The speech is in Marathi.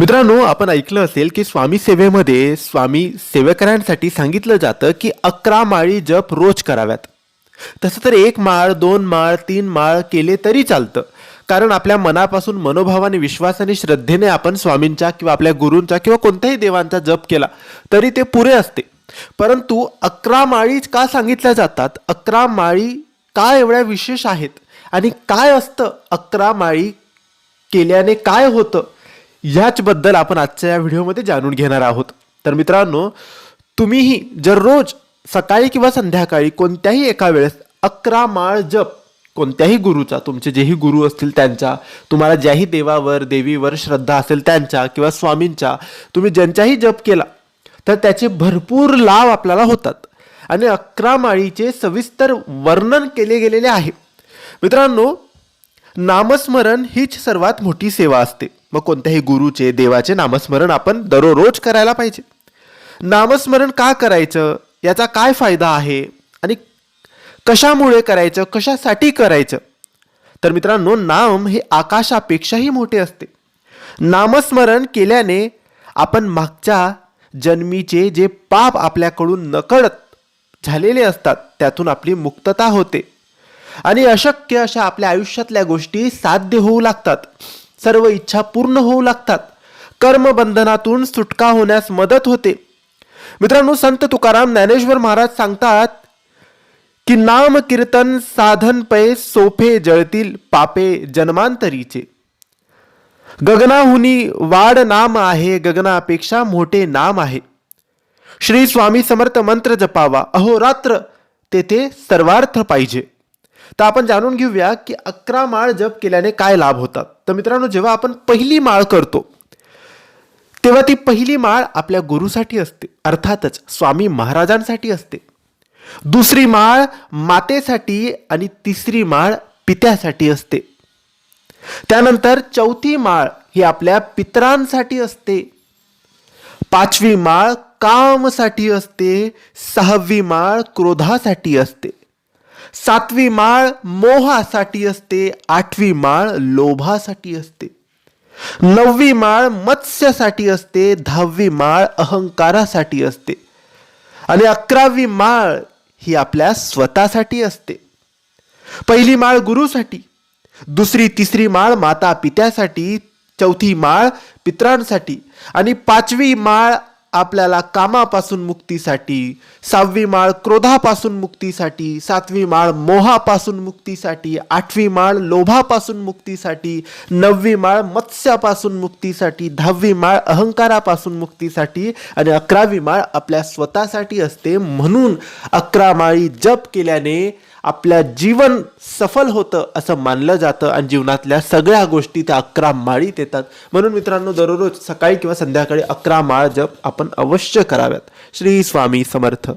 मित्रांनो आपण ऐकलं असेल की स्वामी सेवेमध्ये स्वामी सेवेकऱ्यांसाठी सांगितलं जातं की अकरा माळी जप रोज कराव्यात. तसं तर एक माळ दोन माळ तीन माळ केले तरी चालतं. कारण आपल्या मनापासून मनोभावाने विश्वासाने श्रद्धेने आपण स्वामींच्या किंवा आपल्या गुरूंचा किंवा कोणत्याही देवांचा जप केला तरी ते पुरे असते. परंतु अकरा माळी का सांगितल्या जातात? अकरा माळी का एवढ्या विशेष आहेत? आणि काय असतं अकरा माळी केल्याने काय होतं? ह्याचबद्दल आपण आजच्या या व्हिडिओमध्ये जाणून घेणार आहोत. तर मित्रांनो तुम्हीही जर रोज सकाळी किंवा संध्याकाळी कोणत्याही एका वेळेस अकरा माळ जप कोणत्याही गुरुचा तुमचे जेही गुरु असतील त्यांच्या तुम्हाला ज्याही देवावर देवीवर श्रद्धा असेल त्यांच्या किंवा स्वामींच्या तुम्ही ज्यांच्याही जप केला तर त्याचे भरपूर लाभ आपल्याला होतात. आणि अकरा माळीचे सविस्तर वर्णन केले गेलेले आहे. मित्रांनो नामस्मरण हीच सर्वात मोठी सेवा असते. मग कोणत्याही गुरुचे देवाचे नामस्मरण आपण दररोज करायला पाहिजे. नामस्मरण का करायचं? याचा काय फायदा आहे? आणि कशामुळे करायचं? कशासाठी करायचं? तर मित्रांनो नाम हे आकाशापेक्षाही मोठे असते. नामस्मरण केल्याने आपण मागच्या जन्मीचे जे पाप आपल्याकडून नकळत झालेले असतात त्यातून आपली मुक्तता होते. आणि अशक्य अशा आपल्या आयुष्यातल्या गोष्टी साध्य होऊ लागतात. सर्व इच्छा पूर्ण होऊ लागतात. कर्मबंधनातून सुटका होण्यास मदत होते. मित्रांनो संत तुकाराम ज्ञानेश्वर महाराज सांगतात की नाम कीर्तन साधन पै सोफे जळतील पापे जन्मांतरीचे. गगनाहुनी वाढ नाम आहे गगनापेक्षा मोठे नाम आहे. श्री स्वामी समर्थ मंत्र जपावा अहोरात्र तेथे सर्वार्थ पाहिजे. तर आपण जाणून घेऊया की अकरा माळ जप केल्याने काय लाभ होतात. तर मित्रांनो जेव्हा आपण पहिली माळ करतो तेव्हा ती पहिली माळ आपल्या गुरुसाठी असते अर्थातच स्वामी महाराजांसाठी असते. दुसरी माळ मातेसाठी आणि तिसरी माळ पित्यासाठी असते. त्यानंतर चौथी माळ ही आपल्या पितरांसाठी असते. पाचवी माळ कामसाठी असते. सहावी माळ क्रोधासाठी असते. सातवी माळ मोहासाठी असते आठवी माळ लोभासाठी असते. नववी माळ मत्स्यासाठी असते दहावी माळ अहंकारासाठी असते. आणि अकरावी माळ ही आपल्या स्वतःसाठी असते. पहिली माळ गुरुसाठी दुसरी तिसरी माळ माता पित्यासाठी चौथी माळ पित्रांसाठी आणि पाचवी माळ आपल्याला कामापासून मुक्तीसाठी सहावी माळ क्रोधापासून मुक्तीसाठी सातवी माळ मोहापासून मुक्तीसाठी आठवी माळ लोभापासून मुक्तीसाठी नववी माळ मत्स्यापासून मुक्तीसाठी दहावी माळ अहंकारापासून मुक्तीसाठी आणि अकरावी माळ आपल्या स्वतःसाठी असते म्हणून अकरा माळी जप केल्याने आपल्या जीवन सफल होतं असं मानलं जातं आणि जीवनातल्या सगळ्या गोष्टी त्या अकरा माळीत येतात. म्हणून मित्रांनो दररोज सकाळी किंवा संध्याकाळी अकरा माळ जप आपण अवश्य कराव्यात. श्री स्वामी समर्थ.